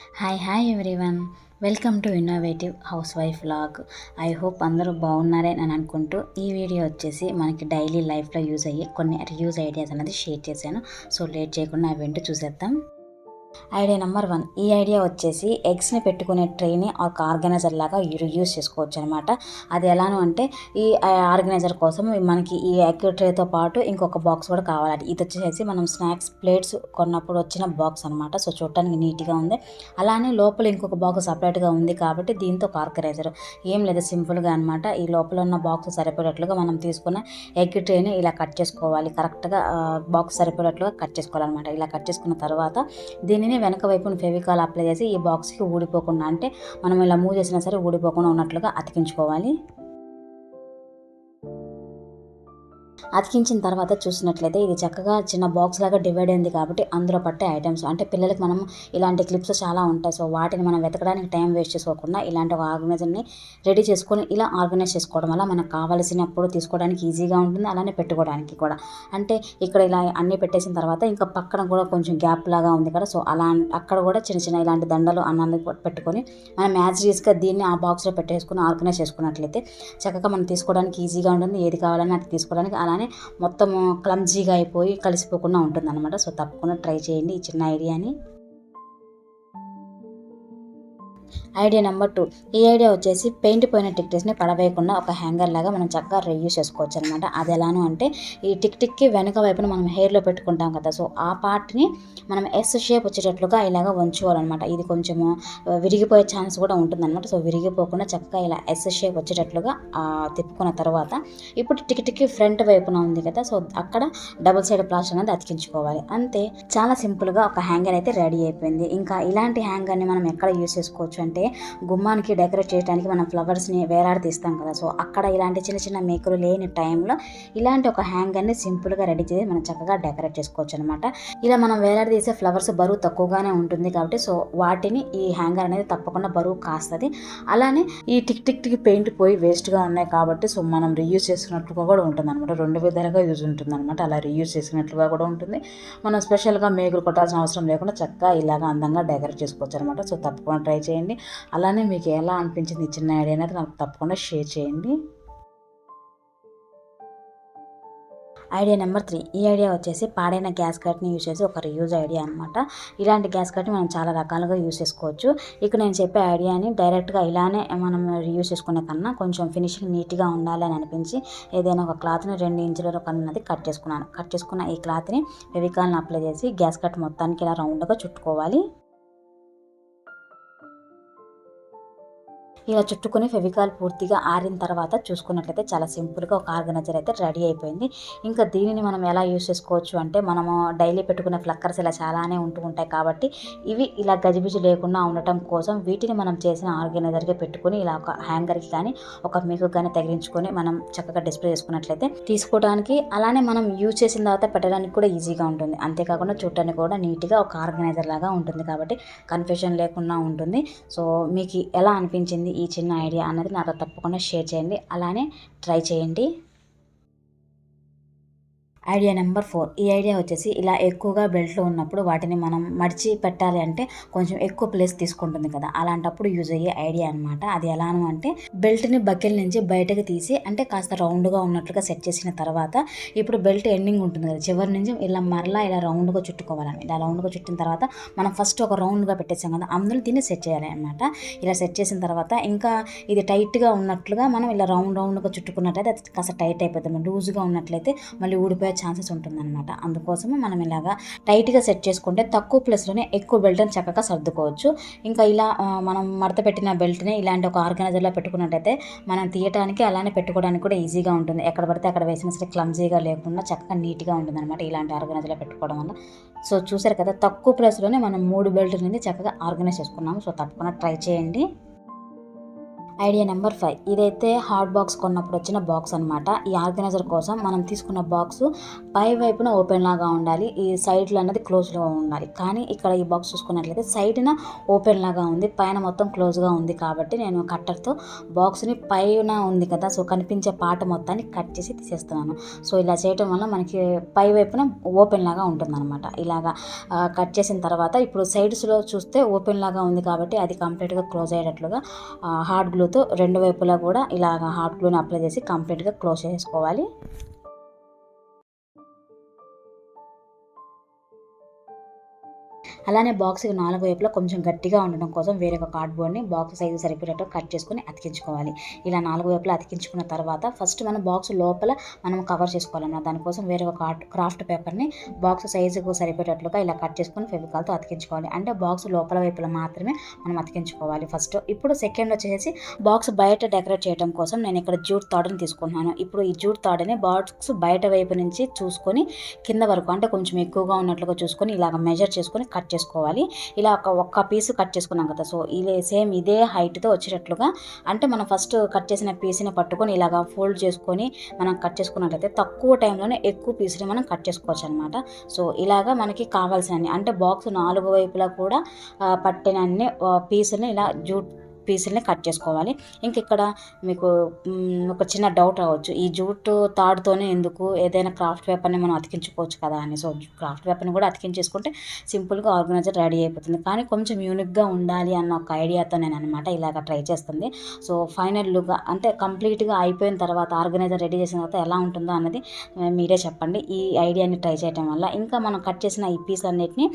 Hi hi everyone welcome to innovative house wife vlog I hope అందరూ బాగున్నారే అని అనుకుంటూ ఈ వీడియో వచ్చేసి మనకి డైలీ లైఫ్లో యూజ్ అయ్యే కొన్ని యూజ్ ఐడియాస్ అనేది షేర్ చేశాను. సో లేట్ చేయకుండా అవి ఏంటో చూసేద్దాం. Idea number one. ఈ ఐడియా వచ్చేసి ఎగ్స్ని పెట్టుకునే ట్రేని ఒక ఆర్గనైజర్ లాగా యూజ్ చేసుకోవచ్చు అనమాట అది ఎలాను అంటే ఈ ఆర్గనైజర్ కోసం మనకి ఈ ఎగ్ ట్రేతో పాటు ఇంకొక బాక్స్ కూడా కావాలి ఇది వచ్చేసి మనం స్నాక్స్ ప్లేట్స్ కొన్నప్పుడు వచ్చిన బాక్స్ అనమాట సో చూడటానికి నీట్గా ఉంది. అలానే లోపల ఇంకొక బాక్స్ సపరేట్గా ఉంది కాబట్టి దీంతో ఒక ఆర్గనైజర్. ఏం లేదు సింపుల్గా అనమాట ఈ లోపల ఉన్న బాక్స్ సరిపడేట్లుగా మనం తీసుకున్న ఎగ్ ట్రేని ఇలా కట్ చేసుకోవాలి. కరెక్ట్గా బాక్స్ సరిపడేట్లుగా కట్ చేసుకోవాలన్నమాట. ఇలా కట్ చేసుకున్న తర్వాత దీని దీనిని వెనక వైపున ఫెవికాల్ అప్లై చేసి ఈ బాక్స్కి ఊడిపోకుండా అంటే మనం ఇలా మూవ్ చేసినా సరే ఊడిపోకుండా ఉన్నట్లుగా అతికించుకోవాలి. అతికించిన తర్వాత చూసినట్లయితే ఇది చక్కగా చిన్న బాక్స్ లాగా డివైడ్ అయింది కాబట్టి అందులో పట్టే ఐటమ్స్ అంటే పిల్లలకి మనం ఇలాంటి క్లిప్స్ చాలా ఉంటాయి. సో వాటిని మనం వెతకడానికి టైం వేస్ట్ చేసుకోకుండా ఇలాంటి ఒక ఆర్గనైజర్ని రెడీ చేసుకొని ఇలా ఆర్గనైజ్ చేసుకోవడం వల్ల మనకు కావాల్సినప్పుడు తీసుకోవడానికి ఈజీగా ఉంటుంది. అలానే పెట్టుకోవడానికి కూడా. అంటే ఇక్కడ ఇలా అన్నీ పెట్టేసిన తర్వాత ఇంకా పక్కన కూడా కొంచెం గ్యాప్ లాగా ఉంది కదా. సో అలా అక్కడ కూడా చిన్న చిన్న ఇలాంటి దండలు అన్నాన్ని పెట్టుకొని మనం మ్యాజిక్స్గా దీన్ని ఆ బాక్స్లో పెట్టేసుకుని ఆర్గనైజ్ చేసుకున్నట్లయితే చక్కగా మనం తీసుకోవడానికి ఈజీగా ఉంటుంది. ఏది కావాలని అది తీసుకోవడానికి అలా అలానే మొత్తం క్లమ్జీగా అయిపోయి కలిసిపోకుండా ఉంటుంది అనమాట సో తప్పకుండా ట్రై చేయండి ఈ చిన్న ఐడియాని ఐడియా నెంబర్ టూ. ఈ ఐడియా వచ్చేసి పెయింట్ పోయిన టిక్టిక్స్ని పడవేయకుండా ఒక హ్యాంగర్ లాగా మనం చక్కగా రీయూస్ చేసుకోవచ్చు అనమాట అది ఎలాను అంటే ఈ టిక్ టిక్కి వెనుక వైపున మనం హెయిర్లో పెట్టుకుంటాం కదా సో ఆ పార్ట్ని మనం ఎస్ షేప్ వచ్చేటట్లుగా ఇలాగ ఉంచుకోవాలన్నమాట. ఇది కొంచెము విరిగిపోయే ఛాన్స్ కూడా ఉంటుందన్నమాట. సో విరిగిపోకుండా చక్కగా ఇలా ఎస్ షేప్ వచ్చేటట్లుగా తిప్పుకున్న తర్వాత ఇప్పుడు టిక్ టిక్కి ఫ్రంట్ వైపున ఉంది కదా సో అక్కడ డబుల్ సైడ్ ప్లాస్టర్ అనేది అతికించుకోవాలి. అంతే. చాలా సింపుల్గా ఒక హ్యాంగర్ అయితే రెడీ అయిపోయింది. ఇంకా ఇలాంటి హ్యాంగర్ని మనం ఎక్కడ యూస్ చేసుకోవచ్చు అంటే గుమ్మానికి డెకరేట్ చేయడానికి మనం ఫ్లవర్స్ని వేలాడదీస్తాం కదా. సో అక్కడ ఇలాంటి చిన్న చిన్న మేకులు లేని టైంలో ఇలాంటి ఒక హ్యాంగర్ని సింపుల్గా రెడీ చేసి మనం చక్కగా డెకరేట్ చేసుకోవచ్చు అనమాట ఇలా మనం వేలాడదీసే ఫ్లవర్స్ బరువు తక్కువగానే ఉంటుంది కాబట్టి సో వాటిని ఈ హ్యాంగర్ అనేది తప్పకుండా బరువు కాస్తుంది. అలానే ఈ టిక్ టిక్ టిక్ పెయింట్ పోయి వేస్ట్గా ఉన్నాయి కాబట్టి సో మనం రీయూజ్ చేసుకున్నట్లుగా కూడా ఉంటుంది అనమాట రెండు విధాలుగా యూజ్ ఉంటుంది అనమాట అలా రీయూజ్ చేసుకున్నట్లుగా కూడా ఉంటుంది. మనం స్పెషల్గా మేకులు కొట్టాల్సిన అవసరం లేకుండా చక్కగా ఇలాగా అందంగా డెకరేట్ చేసుకోవచ్చు అనమాట సో తప్పకుండా ట్రై చేయండి. అలానే మీకు ఎలా అనిపించింది ఈ చిన్న ఐడియా అనేది నాకు తప్పకుండా షేర్ చేయండి. ఐడియా నెంబర్ త్రీ ఈ ఐడియా వచ్చేసి పాడైన గ్యాస్ కట్ని యూజ్ చేసి ఒక రియూజ్ ఐడియా అనమాట ఇలాంటి గ్యాస్ కట్ని మనం చాలా రకాలుగా యూజ్ చేసుకోవచ్చు. ఇక్కడ నేను చెప్పే ఐడియాని డైరెక్ట్గా ఇలానే మనం యూజ్ చేసుకునే కన్నా కొంచెం ఫినిషింగ్ నీట్గా ఉండాలి అని అనిపించి ఏదైనా ఒక క్లాత్ని రెండు ఇంచుల కన్నది కట్ చేసుకున్నాను. కట్ చేసుకున్న ఈ క్లాత్ని ఫెవికాల్ని అప్లై చేసి గ్యాస్ కట్ మొత్తానికి ఇలా రౌండ్గా చుట్టుకోవాలి. ఇలా చుట్టుకొని ఫెవికాల్ పూర్తిగా ఆరిన తర్వాత చూసుకున్నట్లయితే చాలా సింపుల్గా ఒక ఆర్గనైజర్ అయితే రెడీ అయిపోయింది. ఇంకా దీనిని మనం ఎలా యూస్ చేసుకోవచ్చు అంటే మనము డైలీ పెట్టుకునే ఫ్లక్కర్స్ ఇలా చాలానే ఉంటూ ఉంటాయి కాబట్టి ఇవి ఇలా గజిబిజి లేకుండా ఉండటం కోసం వీటిని మనం చేసిన ఆర్గనైజర్గా పెట్టుకుని ఇలా ఒక హ్యాంగర్కి కానీ ఒక మీకు కానీ తగిలించుకొని మనం చక్కగా డిస్ప్లే చేసుకున్నట్లయితే తీసుకోవడానికి అలానే మనం యూజ్ చేసిన తర్వాత పెట్టడానికి కూడా ఈజీగా ఉంటుంది. అంతేకాకుండా చూడటానికి కూడా నీట్గా ఒక ఆర్గనైజర్ లాగా ఉంటుంది కాబట్టి కన్ఫ్యూషన్ లేకుండా ఉంటుంది. సో మీకు ఎలా అనిపించింది ఈ చిన్న ఐడియా అన్నది నాతో తప్పకుండా షేర్ చేయండి. అలానే ట్రై చేయండి. Idea number four. ఈ ఐడియా వచ్చేసి ఇలా ఎక్కువగా బెల్ట్లో ఉన్నప్పుడు వాటిని మనం మడిచి పెట్టాలి అంటే కొంచెం ఎక్కువ ప్లేస్ తీసుకుంటుంది కదా. అలాంటప్పుడు యూజ్ అయ్యే ఐడియా అనమాట అది ఎలాను అంటే బెల్ట్ని బకెల్ నుంచి బయటకు తీసి అంటే కాస్త రౌండ్గా ఉన్నట్లుగా సెట్ చేసిన తర్వాత ఇప్పుడు బెల్ట్ ఎండింగ్ ఉంటుంది కదా. చివరి నుంచి ఇలా మరలా ఇలా రౌండ్గా చుట్టుకోవాలని. ఇలా రౌండ్గా చుట్టిన తర్వాత మనం ఫస్ట్ ఒక రౌండ్గా పెట్టేసాం కదా అందులో దీన్ని సెట్ చేయాలి అనమాట ఇలా సెట్ చేసిన తర్వాత ఇంకా ఇది టైట్గా ఉన్నట్లుగా మనం ఇలా రౌండ్ రౌండ్గా చుట్టుకున్నట్లయితే అది కాస్త టైట్ అయిపోతుంది. లూజ్గా ఉన్నట్లయితే మళ్ళీ ఊడిపోయి ఛాన్సెస్ ఉంటుందన్నమాట. అందుకోసము మనం ఇలాగా టైట్గా సెట్ చేసుకుంటే తక్కువ ప్లేస్లోనే ఎక్కువ బెల్ట్ని చక్కగా సర్దుకోవచ్చు. ఇంకా ఇలా మనం మడత పెట్టిన బెల్ట్ని ఇలాంటి ఒక ఆర్గనైజర్లో పెట్టుకున్నట్టయితే మనం తీయటానికి అలానే పెట్టుకోవడానికి కూడా ఈజీగా ఉంటుంది. ఎక్కడ పడితే అక్కడ వేసిన సరే క్లమ్జీగా లేకుండా చక్కగా నీట్గా ఉంటుంది అనమాట ఇలాంటి ఆర్గనైజర్లో పెట్టుకోవడం వల్ల. సో చూసారు కదా తక్కువ ప్లేస్లోనే మనం మూడు బెల్ట్ అనేది చక్కగా ఆర్గనైజ్ చేసుకున్నాము. సో తప్పకుండా ట్రై చేయండి. Idea number five. ఇదైతే హాట్ బాక్స్ కొన్నప్పుడు వచ్చిన బాక్స్ అనమాట ఈ ఆర్గనైజర్ కోసం మనం తీసుకున్న బాక్స్ పై వైపున ఓపెన్ లాగా ఉండాలి. ఈ సైడ్లో అన్నది క్లోజ్లో ఉండాలి. కానీ ఇక్కడ ఈ బాక్స్ చూసుకున్నట్లయితే సైడ్న ఓపెన్ లాగా ఉంది. పైన మొత్తం క్లోజ్గా ఉంది కాబట్టి నేను కట్టర్తో బాక్స్ని పైన ఉంది కదా సో కనిపించే పాట మొత్తాన్ని కట్ చేసి తీసేస్తున్నాను. సో ఇలా చేయటం వల్ల మనకి పై వైపున ఓపెన్ లాగా ఉంటుందన్నమాట. ఇలాగా కట్ చేసిన తర్వాత ఇప్పుడు సైడ్స్లో చూస్తే ఓపెన్ లాగా ఉంది కాబట్టి అది కంప్లీట్గా క్లోజ్ అయ్యేటట్లుగా హార్డ్ గ్లో గ్లూతో రెండు వైపులా కూడా ఇలాగ హాట్ గ్లూని అప్లై చేసి కంప్లీట్గా క్లోజ్ చేసుకోవాలి. అలానే బాక్స్కి నాలుగు వైపులా కొంచెం గట్టిగా ఉండడం కోసం వేరొక కార్డ్బోర్డ్ని బాక్స్ సైజు సరిపోయేటట్టు కట్ చేసుకొని అతికించుకోవాలి. ఇలా నాలుగు వైపులా అతికించుకున్న తర్వాత ఫస్ట్ మనం బాక్స్ లోపల మనం కవర్ చేసుకోవాలన్నమాట. దానికోసం వేరొక కార్డ్ క్రాఫ్ట్ పేపర్ని బాక్స్ సైజుకు సరిపోయేటట్లుగా ఇలా కట్ చేసుకొని ఫెవికాల్తో అతికించుకోవాలి. అంటే బాక్స్ లోపల వైపులా మాత్రమే మనం అతికించుకోవాలి ఫస్ట్ ఇప్పుడు సెకండ్ వచ్చేసి బాక్స్ బయట డెకరేట్ చేయడం కోసం నేను ఇక్కడ జూట్ తాడుని తీసుకుంటున్నాను. ఇప్పుడు ఈ జూట్ తాడుని బాక్స్ బయట వైపు నుంచి చూసుకొని కింద వరకు అంటే కొంచెం ఎక్కువగా ఉన్నట్లుగా చూసుకొని ఇలాగ మెజర్ చేసుకొని కట్ చేసుకోవాలి. ఇలా ఒక ఒక్క పీస్ కట్ చేసుకున్నాం కదా సో ఇలా సేమ్ ఇదే హైట్తో వచ్చేటట్లుగా అంటే మనం ఫస్ట్ కట్ చేసిన పీస్ని పట్టుకొని ఇలాగ ఫోల్డ్ చేసుకొని మనం కట్ చేసుకున్నట్లయితే తక్కువ టైంలోనే ఎక్కువ పీసుని మనం కట్ చేసుకోవచ్చు అనమాట సో ఇలాగా మనకి కావాల్సిన అంటే బాక్స్ నాలుగు వైపులా కూడా పట్టినన్ని పీసుని ఇలా జూట్ పీసుల్ని కట్ చేసుకోవాలి. ఇంక ఇక్కడ మీకు ఒక చిన్న డౌట్ రావచ్చు. ఈ జూట్ తాడుతోనే ఎందుకు ఏదైనా క్రాఫ్ట్ పేపర్ని మనం అతికించుకోవచ్చు కదా అని. సో క్రాఫ్ట్ పేపర్ని కూడా అతికించేసుకుంటే సింపుల్గా ఆర్గనైజర్ రెడీ అయిపోతుంది. కానీ కొంచెం యూనిక్గా ఉండాలి అన్న ఒక ఐడియాతో నేను అనమాట ఇలాగ ట్రై చేస్తుంది. సో ఫైనల్ లుక్ అంటే కంప్లీట్గా అయిపోయిన తర్వాత ఆర్గనైజర్ రెడీ చేసిన తర్వాత ఎలా ఉంటుందో అన్నది మీరే చెప్పండి. ఈ ఐడియాని ట్రై చేయడం వల్ల. ఇంకా మనం కట్ చేసిన ఈ పీస్ అన్నిటిని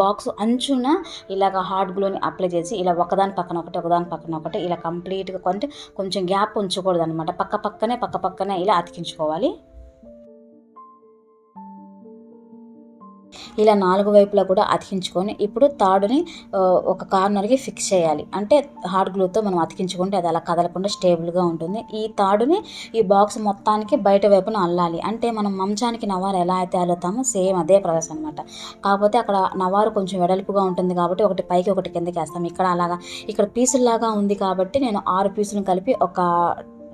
బాక్స్ అంచున ఇలాగ హార్డ్ గ్లోని అప్లై చేసి ఇలా ఒకదాని పక్కన ఒకటి ఒకదాని పక్కన ఒకటి ఇలా కంప్లీట్గా కొంటే కొంచెం గ్యాప్ ఉంచకూడదు అనమాట పక్క పక్కనే పక్క పక్కనే ఇలా అతికించుకోవాలి. ఇలా నాలుగు వైపులా కూడా అతికించుకొని ఇప్పుడు తాడుని ఒక కార్నర్కి ఫిక్స్ చేయాలి. అంటే హార్డ్ గ్లూతో మనం అతికించుకుంటే అది అలా కదలకుండా స్టేబుల్గా ఉంటుంది. ఈ తాడుని ఈ బాక్స్ మొత్తానికి బయట వైపున అల్లాలి. అంటే మనం మంచానికి నవారు ఎలా అయితే అల్లుతామో సేమ్ అదే ప్రాసెస్ అనమాట కాకపోతే అక్కడ నవారు కొంచెం వెడల్పుగా ఉంటుంది కాబట్టి ఒకటి పైకి ఒకటి కిందకి వేస్తాం. ఇక్కడ అలాగా ఇక్కడ పీసుల్లాగా ఉంది కాబట్టి నేను ఆరు పీసులు కలిపి ఒక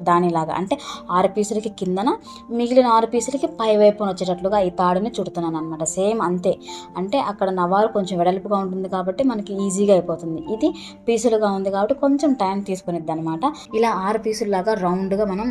దానిలాగా. అంటే ఆరు పీసులకి కిందన మిగిలిన ఆరు పీసులకి పై వైపున వచ్చేటట్లుగా ఈ తాడుని చుడుతున్నాను అనమాట సేమ్ అంతే. అంటే అక్కడ నవారు కొంచెం వెడల్పుగా ఉంటుంది కాబట్టి మనకి ఈజీగా అయిపోతుంది. ఇది పీసులుగా ఉంది కాబట్టి కొంచెం టైం తీసుకునిద్ది అనమాట ఇలా ఆరు పీసుల్లాగా రౌండ్గా మనం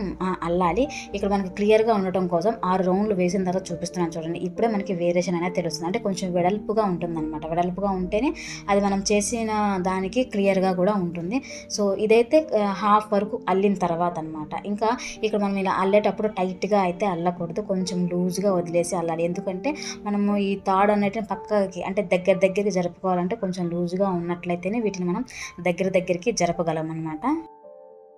అల్లాలి. ఇక్కడ మనకి క్లియర్గా ఉండటం కోసం ఆరు రౌండ్లు వేసిన తర్వాత చూపిస్తున్నాను చూడండి. ఇప్పుడే మనకి వేరియేషన్ అనేది తెలుస్తుంది. అంటే కొంచెం వెడల్పుగా ఉంటుందన్నమాట. వెడల్పుగా ఉంటేనే అది మనం చేసిన దానికి క్లియర్గా కూడా ఉంటుంది. సో ఇదైతే హాఫ్ వరకు అల్లిన తర్వాత అనమాట అనమాట ఇంకా ఇక్కడ మనం ఇలా అల్లేటప్పుడు టైట్గా అయితే అల్లకూడదు. కొంచెం లూజ్గా వదిలేసి అల్లాలి. ఎందుకంటే మనము ఈ తాడు అన్నిటిని పక్కకి అంటే దగ్గర దగ్గరికి జరుపుకోవాలంటే కొంచెం లూజ్గా ఉన్నట్లయితేనే వీటిని మనం దగ్గర దగ్గరికి జరపగలం అనమాట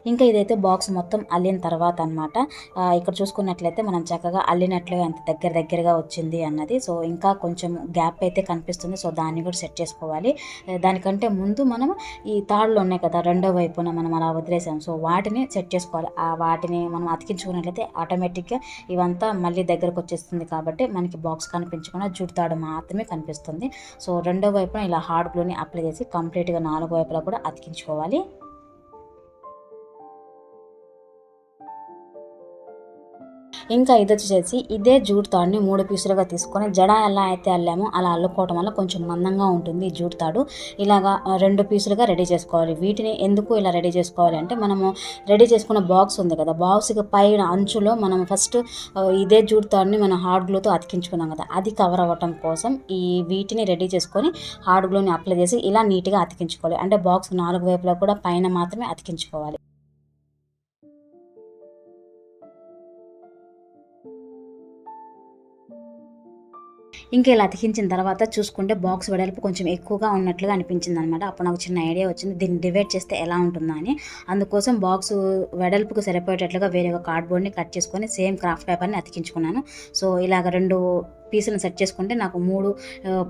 ఇంకా ఇదైతే బాక్స్ మొత్తం అల్లిన తర్వాత అనమాట ఇక్కడ చూసుకున్నట్లయితే మనం చక్కగా అల్లినట్లుగా ఎంత దగ్గర దగ్గరగా వచ్చింది అన్నది. సో ఇంకా కొంచెం గ్యాప్ అయితే కనిపిస్తుంది. సో దాన్ని కూడా సెట్ చేసుకోవాలి. దానికంటే ముందు మనం ఈ తాళ్ళు ఉన్నాయి కదా రెండో వైపున మనం అలా వదిలేసాం. సో వాటిని సెట్ చేసుకోవాలి. ఆ వాటిని మనం అతికించుకున్నట్లయితే ఆటోమేటిక్గా ఇవంతా మళ్ళీ దగ్గరకు వచ్చేస్తుంది కాబట్టి మనకి బాక్స్ కనిపించకుండా జూట్ తాడు మాత్రమే కనిపిస్తుంది. సో రెండో వైపున ఇలా హార్డ్ గ్లూని అప్లై చేసి కంప్లీట్గా నాలుగు వైపులా కూడా అతికించుకోవాలి. ఇంకా ఇది వచ్చేసి ఇదే జూట్ తాడుని మూడు పీసులుగా తీసుకొని జడ ఎలా అయితే అల్లామో అలా అల్లుకోవటం వల్ల కొంచెం మందంగా ఉంటుంది ఈ జూట్ తాడు. ఇలాగా రెండు పీసులుగా రెడీ చేసుకోవాలి. వీటిని ఎందుకు ఇలా రెడీ చేసుకోవాలి అంటే మనము రెడీ చేసుకున్న బాక్స్ ఉంది కదా బాక్స్కి పైన అంచులో మనం ఫస్ట్ ఇదే జూట్ తాడుని మనం హార్డ్ గ్లూతో అతికించుకున్నాం కదా అది కవర్ అవ్వటం కోసం ఈ వీటిని రెడీ చేసుకొని హార్డ్ గ్లూని అప్లై చేసి ఇలా నీట్గా అతికించుకోవాలి. అంటే బాక్స్ నాలుగు వైపులా కూడా పైన మాత్రమే అతికించుకోవాలి. ఇంకా ఇలా అతికించిన తర్వాత చూసుకుంటే బాక్స్ వెడల్పు కొంచెం ఎక్కువగా ఉన్నట్లుగా అనిపించింది అనమాట అప్పుడు నాకు చిన్న ఐడియా వచ్చింది దీన్ని డివైడ్ చేస్తే ఎలా ఉంటుందా అని. అందుకోసం బాక్స్ వెడల్పుకు సరిపోయేటట్లుగా వేరే ఒక కార్డ్బోర్డ్ని కట్ చేసుకొని సేమ్ క్రాఫ్ట్ పేపర్ని అతికించుకున్నాను. సో ఇలాగ రెండు పీసులను సెట్ చేసుకుంటే నాకు మూడు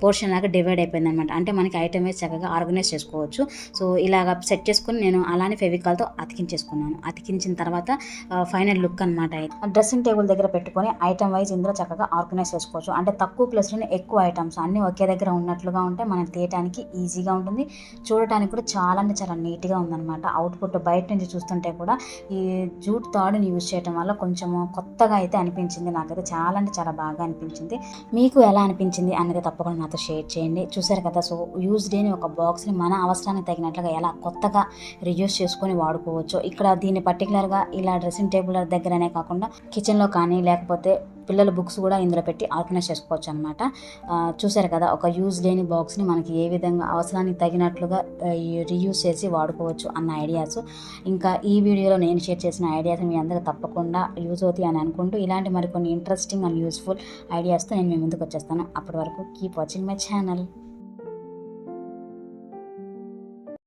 పోర్షన్ లాగా డివైడ్ అయిపోయింది అనమాట అంటే మనకి ఐటమ్ వైజ్ చక్కగా ఆర్గనైజ్ చేసుకోవచ్చు. సో ఇలాగ సెట్ చేసుకుని నేను అలానే ఫెవికాల్తో అతికించేసుకున్నాను. అతికించిన తర్వాత ఫైనల్ లుక్ అనమాట డ్రెస్సింగ్ టేబుల్ దగ్గర పెట్టుకొని ఐటమ్ వైజ్ ఇందులో చక్కగా ఆర్గనైజ్ చేసుకోవచ్చు. అంటే తక్కువ ప్లేస్లోనే ఎక్కువ ఐటమ్స్ అన్నీ ఒకే దగ్గర ఉన్నట్లుగా ఉంటే మనం తీయటానికి ఈజీగా ఉంటుంది. చూడటానికి కూడా చాలా అంటే చాలా నీట్గా ఉందన్నమాట. అవుట్పుట్ బయట నుంచి చూస్తుంటే కూడా ఈ జూట్ తాడుని యూజ్ చేయడం వల్ల కొంచెము కొత్తగా అయితే అనిపించింది. నాకైతే చాలా అంటే చాలా బాగా అనిపించింది. మీకు ఎలా అనిపించింది అనేది తప్పకుండా నాతో షేర్ చేయండి. చూసారు కదా సో యూజ్ డేని ఒక బాక్స్ని మన అవసరానికి తగినట్లుగా ఎలా కొత్తగా రియూజ్ చేసుకొని వాడుకోవచ్చు. ఇక్కడ దీన్ని పర్టికులర్గా ఇలా డ్రెస్సింగ్ టేబుల్ దగ్గరనే కాకుండా కిచెన్లో కానీ లేకపోతే పిల్లల బుక్స్ కూడా ఇందులో పెట్టి ఆర్గనైజ్ చేసుకోవచ్చు అనమాట చూసారు కదా ఒక యూజ్ లేని బాక్స్ని మనకి ఏ విధంగా అవసరానికి తగినట్లుగా రీయూజ్ చేసి వాడుకోవచ్చు అన్న ఐడియాస్. ఇంకా ఈ వీడియోలో నేను షేర్ చేసిన ఐడియాస్ మీ అందరూ తప్పకుండా యూజ్ అవుతాయి అని అనుకుంటూ ఇలాంటి మరికొన్ని ఇంట్రెస్టింగ్ అండ్ యూస్ఫుల్ ఐడియాస్తో నేను మీ ముందుకు వచ్చేస్తాను. అప్పటి వరకు కీప్ వాచింగ్ మై ఛానల్